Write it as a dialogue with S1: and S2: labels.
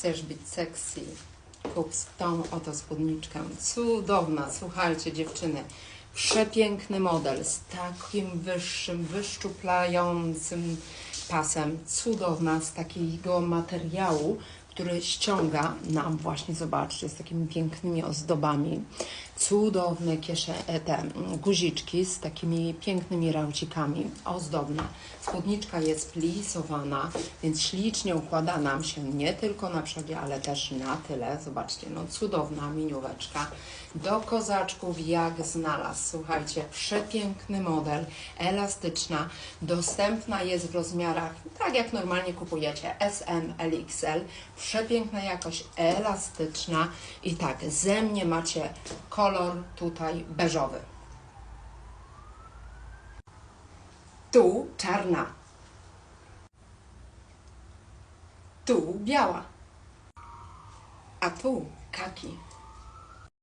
S1: Chcesz być sexy? Kup tą oto spódniczkę. Cudowna, słuchajcie dziewczyny. Przepiękny model z takim wyższym, wyszczuplającym pasem. Cudowna, z takiego materiału, który ściąga nam właśnie, zobaczcie, z takimi pięknymi ozdobami. Cudowne kiesze, e, te mm, guziczki z takimi pięknymi raucikami. Ozdobna. Spódniczka jest plisowana, więc ślicznie układa nam się nie tylko na przodzie, ale też na tyle. Zobaczcie, no cudowna minióweczka. Do kozaczków jak znalazł. Słuchajcie, przepiękny model, elastyczna, dostępna jest w rozmiarach, tak jak normalnie kupujecie, SM, LXL. Przepiękna jakość, elastyczna i tak, ze mnie macie kolor tutaj beżowy. Tu czarna. Tu biała. A tu kaki.